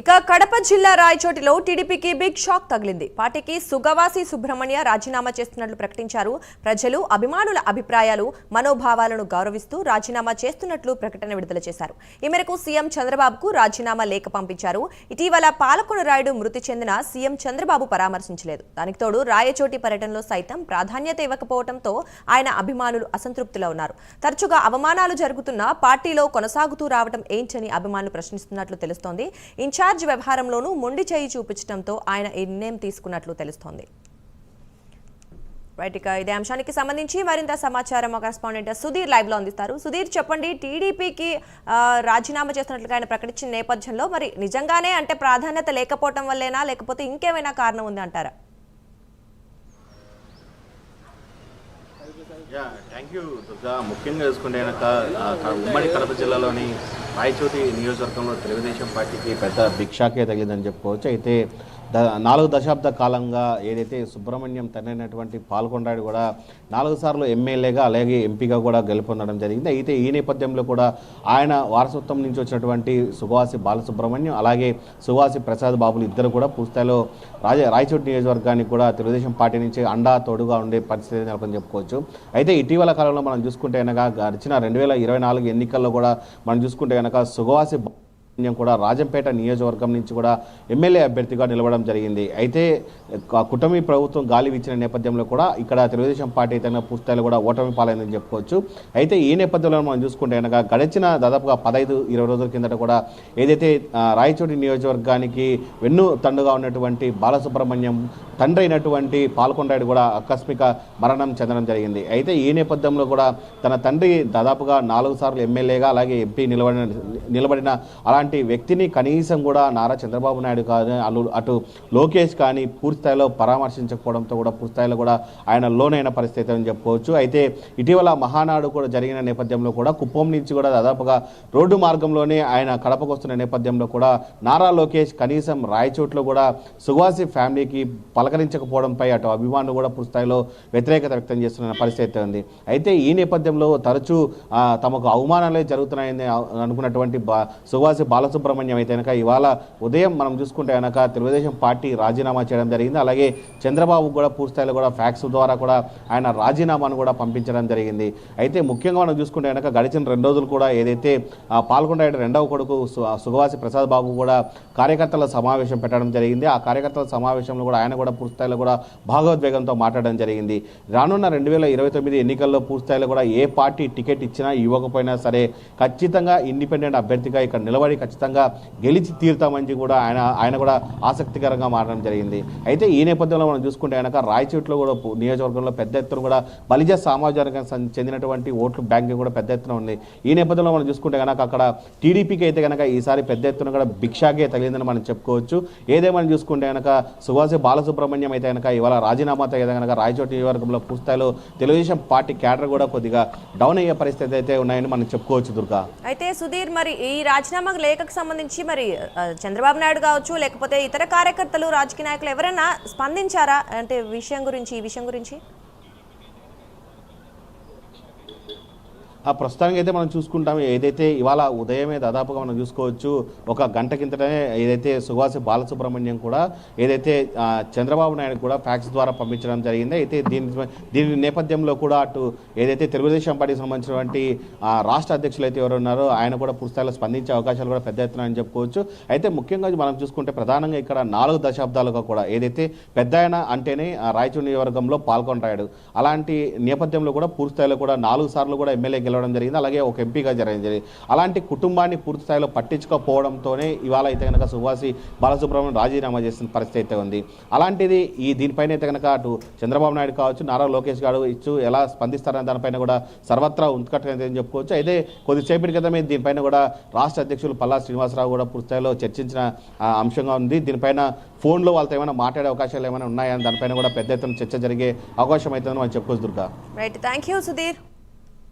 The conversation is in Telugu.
ఇక కడప జిల్లా రాయచోటిలో టీడీపీకి బిగ్ షాక్ తగిలింది. పార్టీకి సుగవాసి సుబ్రహ్మణ్య రాజీనామా చేస్తున్నట్లు ప్రకటించారు. ప్రజలు అభిమానుల అభిప్రాయాలు మనోభావాలను గౌరవిస్తూ రాజీనామా చేస్తున్నట్లు ప్రకటన విడుదల చేశారు. ఈ మేరకు సీఎం చంద్రబాబుకు రాజీనామా లేఖ పంపించారు. ఇటీవల పాలకొన రాయుడు మృతి చెందిన సీఎం చంద్రబాబు పరామర్శించలేదు. దానికి తోడు రాయచోటి పర్యటనలో సైతం ప్రాధాన్యత ఇవ్వకపోవడంతో ఆయన అభిమానులు అసంతృప్తిలో ఉన్నారు. తరచుగా అవమానాలు జరుగుతున్నా పార్టీలో కొనసాగుతూ రావడం ఏంటని అభిమానులు ప్రశ్నిస్తున్నట్లు తెలుస్తోంది. ఇన్ఛార్జ్ వ్యవహారంలోనూ మొండి చేయి చూపించడంతో ఆయన ఈ నిర్ణయం తీసుకున్నట్లు తెలుస్తోంది. రైట్ ఇక ఇదే అంశానికి సంబంధించి మరింత సమాచారం మా కరెస్పాండెంట్ సుధీర్ లైవ్లో అందిస్తారు. సుధీర్ చెప్పండి టీడీపీకి రాజీనామా చేస్తున్నట్లుగా ఆయన ప్రకటించిన నేపథ్యంలో మరి నిజంగానే అంటే ప్రాధాన్యత లేకపోవటం వల్లేనా? లేకపోతే ఇంకేమైనా కారణం ఉంది అంటారా? థ్యాంక్ యూ దుర్గా ముఖ్యంగా చూసుకుంటే ఉమ్మడి కడప జిల్లాలోని రాయచోటి నియోజకవర్గంలో తెలుగుదేశం పార్టీకి పెద్ద భిక్షాకే తగిలిందని చెప్పుకోవచ్చు. అయితే ద నాలుగు దశాబ్ద కాలంగా ఏదైతే సుబ్రహ్మణ్యం తండ్రైనటువంటి పాల్గొండాడు కూడా నాలుగు సార్లు ఎమ్మెల్యేగా అలాగే ఎంపీగా కూడా గెలుపొందడం జరిగింది. అయితే ఈ నేపథ్యంలో కూడా ఆయన వారసత్వం నుంచి వచ్చినటువంటి సుభాసి బాలసుబ్రహ్మణ్యం అలాగే సుభాసి ప్రసాద్ బాబులు ఇద్దరు కూడా పూస్తాయిలో రాజ రాయచోటి నియోజకవర్గానికి కూడా తెలుగుదేశం పార్టీ నుంచి అండా తోడుగా ఉండే పరిస్థితి నెలకొని చెప్పుకోవచ్చు. అయితే ఇటీవల కాలంలో మనం చూసుకుంటే కనుక గడిచిన రెండు వేల ఇరవై నాలుగు ఎన్నికల్లో కూడా మనం చూసుకుంటే కనుక సుభాసి కూడా రాజంపేట నియోజకవర్గం నుంచి కూడా ఎమ్మెల్యే అభ్యర్థిగా నిలవడం జరిగింది. అయితే కుటమి ప్రభుత్వం గాలి ఇచ్చిన నేపథ్యంలో కూడా ఇక్కడ తెలుగుదేశం పార్టీ తన పుస్తకాలు కూడా ఓటమి పాలైందని చెప్పుకోవచ్చు. అయితే ఈ నేపథ్యంలో మనం చూసుకుంటే కనుక గడిచిన దాదాపుగా పదహైదు ఇరవై రోజుల కిందట కూడా ఏదైతే రాయచోటి నియోజకవర్గానికి వెన్ను తండుగా ఉన్నటువంటి బాలసుబ్రహ్మణ్యం తండ్రి అయినటువంటి పాల్కొండాయుడు కూడా ఆకస్మిక మరణం చెందడం జరిగింది. అయితే ఈ నేపథ్యంలో కూడా తన తండ్రి దాదాపుగా నాలుగు సార్లు ఎమ్మెల్యేగా అలాగే ఎంపీ నిలబడిన నిలబడిన అలాంటి వ్యక్తిని కనీసం కూడా నారా చంద్రబాబు నాయుడు కానీ అల్లు అటు లోకేష్ కానీ పూర్తి స్థాయిలో పరామర్శించకపోవడంతో కూడా పూర్తి స్థాయిలో కూడా ఆయన లోనైన పరిస్థితి అని చెప్పుకోవచ్చు. అయితే ఇటీవల మహానాడు కూడా జరిగిన నేపథ్యంలో కూడా కుప్పం నుంచి కూడా దాదాపుగా రోడ్డు మార్గంలోనే ఆయన కడపకు వస్తున్న నేపథ్యంలో కూడా నారా లోకేష్ కనీసం రాయచోట్లో కూడా సువాసి ఫ్యామిలీకి పల పలకరించకపోవడంపై అటు అభిమానులు కూడా పూర్తి స్థాయిలో వ్యతిరేకత వ్యక్తం చేస్తున్న పరిస్థితి ఉంది. అయితే ఈ నేపథ్యంలో తరచూ తమకు అవమానాలే జరుగుతున్నాయని అనుకున్నటువంటి బా సువాసి బాలసుబ్రహ్మణ్యం అయితే కనుక ఇవాళ ఉదయం మనం చూసుకుంటే కనుక తెలుగుదేశం పార్టీ రాజీనామా చేయడం జరిగింది. అలాగే చంద్రబాబు కూడా పూర్తి స్థాయిలో కూడా ఫ్యాక్స్ ద్వారా కూడా ఆయన రాజీనామాను కూడా పంపించడం జరిగింది. అయితే ముఖ్యంగా మనం చూసుకుంటే కనుక గడిచిన రెండు రోజులు కూడా ఏదైతే పాల్గొండ రెండవ కొడుకు సు- సుగవాసి ప్రసాద్ బాబు కూడా కార్యకర్తల సమావేశం పెట్టడం జరిగింది. ఆ కార్యకర్తల సమావేశంలో కూడా ఆయన కూడా పూర్తిస్థాయిలో కూడా భాగోద్వేగంతో మాట్లాడడం జరిగింది. రానున్న రెండు వేల ఇరవై తొమ్మిది ఎన్నికల్లో పూర్తిస్థాయిలో కూడా ఏ పార్టీ టికెట్ ఇచ్చినా ఇవ్వకపోయినా సరే ఖచ్చితంగా ఇండిపెండెంట్ అభ్యర్థిగా ఇక్కడ నిలబడి ఖచ్చితంగా గెలిచి తీరుతామని కూడా ఆయన ఆయన కూడా ఆసక్తికరంగా మారడం జరిగింది. అయితే ఈ నేపథ్యంలో మనం చూసుకుంటే కనుక రాయచోట్లో కూడా నియోజకవర్గంలో పెద్ద ఎత్తున కూడా బలిజ సామాజిక చెందినటువంటి ఓట్లు బ్యాంక్ కూడా పెద్ద ఎత్తున ఉంది. ఈ నేపథ్యంలో మనం చూసుకుంటే కనుక అక్కడ టీడీపీకి అయితే కనుక ఈసారి పెద్ద ఎత్తున కూడా భిక్షాగే తగిలిందని మనం చెప్పుకోవచ్చు. ఏదేమని చూసుకుంటే కనుక సుభాష్ బాలసుబ్రహ్మణ్యం అయితే కనుక ఇవాళ రాజీనామాతో అయితే కనుక రాయచోటి నియోజకవర్గంలో పూర్తిస్థాయిలో తెలుగుదేశం పార్టీ క్యాడర్ కూడా కొద్దిగా డౌన్ అయ్యే పరిస్థితి అయితే ఉన్నాయని మనం చెప్పుకోవచ్చు దుర్గా. అయితే సుధీర్ మరి ఈ రాజీనామా లేఖకు సంబంధించి మరి చంద్రబాబు నాయుడు కావచ్చు లేకపోతే ఇతర కార్యకర్తలు రాజకీయ నాయకులు ఎవరైనా స్పందించారా? అంటే విషయం గురించి ఈ విషయం గురించి? ప్రస్తుతానికి అయితే మనం చూసుకుంటాం ఏదైతే ఇవాళ ఉదయమే దాదాపుగా మనం చూసుకోవచ్చు ఒక గంట కిందటనే ఏదైతే సుభాసి బాలసుబ్రహ్మణ్యం కూడా ఏదైతే చంద్రబాబు నాయుడు కూడా ఫ్యాక్స్ ద్వారా పంపించడం జరిగింది. అయితే దీని దీని నేపథ్యంలో కూడా అటు ఏదైతే తెలుగుదేశం పార్టీకి సంబంధించినటువంటి రాష్ట్ర అధ్యక్షులు అయితే ఎవరు ఉన్నారో ఆయన కూడా పూర్తిస్థాయిలో స్పందించే అవకాశాలు కూడా పెద్ద ఎత్తున అని చెప్పుకోవచ్చు. అయితే ముఖ్యంగా మనం చూసుకుంటే ప్రధానంగా ఇక్కడ నాలుగు దశాబ్దాలుగా కూడా ఏదైతే పెద్ద ఆయన అంటేనే రాయచూరు నియోజకవర్గంలో పాల్గొంటాడు అలాంటి నేపథ్యంలో కూడా పూర్తిస్థాయిలో కూడా నాలుగు సార్లు కూడా ఎమ్మెల్యే గెలవడం జరిగింది. అలాగే ఒక ఎంపీగా జరగడం జరిగింది. అలాంటి కుటుంబాన్ని పూర్తి స్థాయిలో పట్టించుకోకపోవడంతోనే ఇవాళ అయితే కనుక సుభాసి బాలసుబ్రహ్మణ్యం రాజీనామా చేసిన పరిస్థితి అయితే ఉంది. అలాంటిది ఈ దీనిపైన అయితే కనుక అటు చంద్రబాబు నాయుడు కావచ్చు నారా లోకేష్ గారు ఇచ్చు ఎలా స్పందిస్తారనే దానిపైన కూడా సర్వత్రా ఉత్కట అని చెప్పుకోవచ్చు. అయితే కొద్దిసేపటి క్రితమే దీనిపైన కూడా రాష్ట్ర అధ్యక్షులు పల్లా శ్రీనివాసరావు కూడా పూర్తి స్థాయిలో చర్చించిన అంశంగా ఉంది. దీనిపైన ఫోన్లో వాళ్ళతో ఏమైనా మాట్లాడే అవకాశాలు ఏమైనా ఉన్నాయని దానిపైన కూడా పెద్ద ఎత్తున చర్చ జరిగే అవకాశం అవుతుందని మనం చెప్పుకోవచ్చు Durga. Right thank you Sudheer.